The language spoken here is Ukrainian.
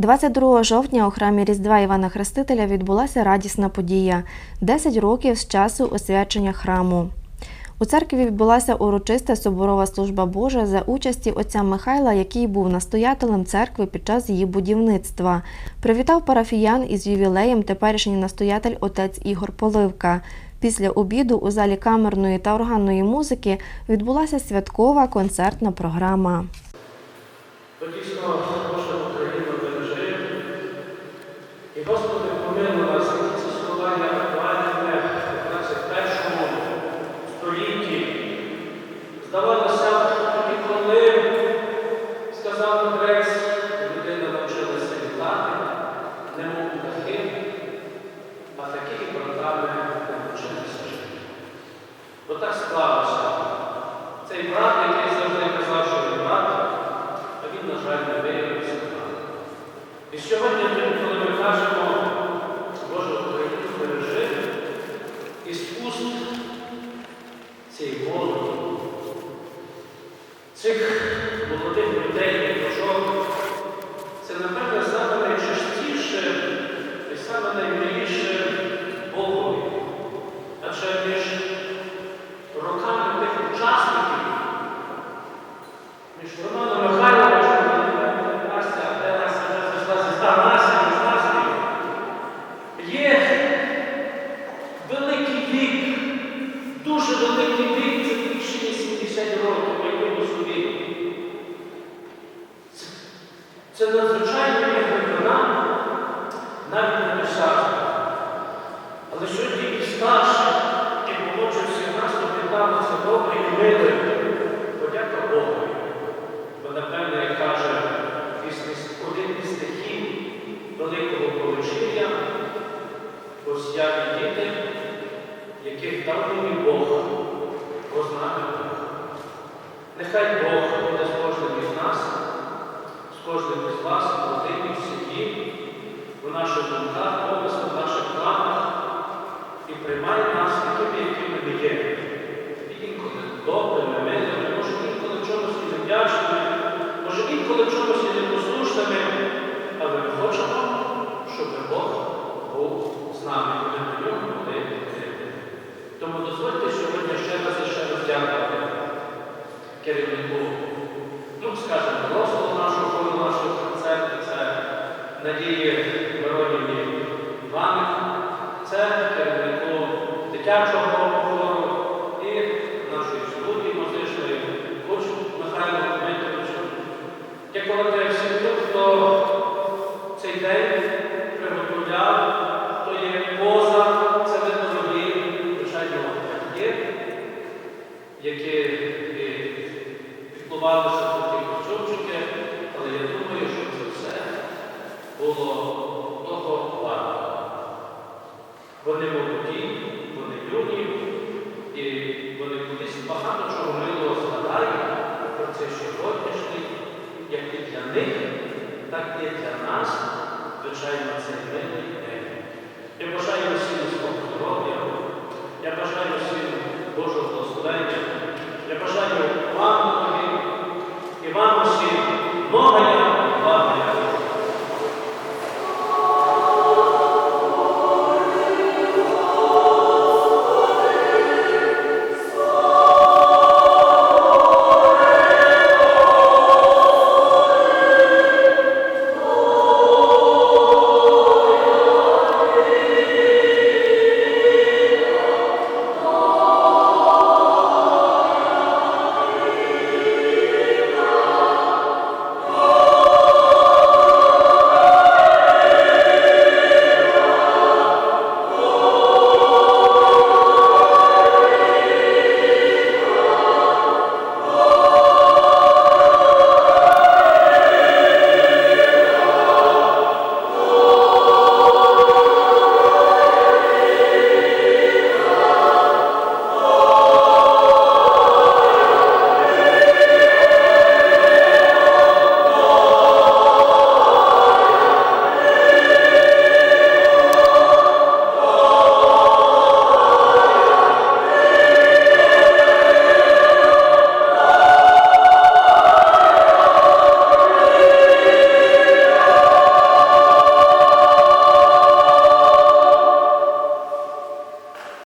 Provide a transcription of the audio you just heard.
22 жовтня у храмі Різдва Івана Хрестителя відбулася радісна подія 10 років з часу освячення храму. У церкві відбулася урочиста соборова служба Божа за участі отця Михайла, який був настоятелем церкви під час її будівництва. Привітав парафіян із ювілеєм теперішній настоятель отець Ігор Поливка. Після обіду у залі камерної та органної музики відбулася святкова концертна програма. Із цей голод цих молодих людей, дочок, це, напевне, саме найчастіше і саме наймиліше Богові. Адже між надзвичайно глибина, навіть не досяжна. Але сьогодні і старший, і молодший всіх нас об'єднали це добре і миле. Подяка Богу. Бо, напевне, як каже один із стихів Великого Повечір'я, ось я і діти, яких дав мені Бог, познати Бога. Нехай Бог з нами, ми до нього відкриті. Тому дозвольте сьогодні ще раз і ще раз дякувати керівнику, ну, скажімо, дорослого нашого хору, нашого концерту, це Надії Миронівні Іваник, це керівнику дитячого хору і нашої студії музичної Кучу Михайло Дмитровичу. Дякувати всім тим, хто цей день приготовляв, як і для них, так і для нас, звичайно, цей милий день. Я бажаю всім свого здоров'я, я бажаю усім Божого благословення, я бажаю вам, і вам усім много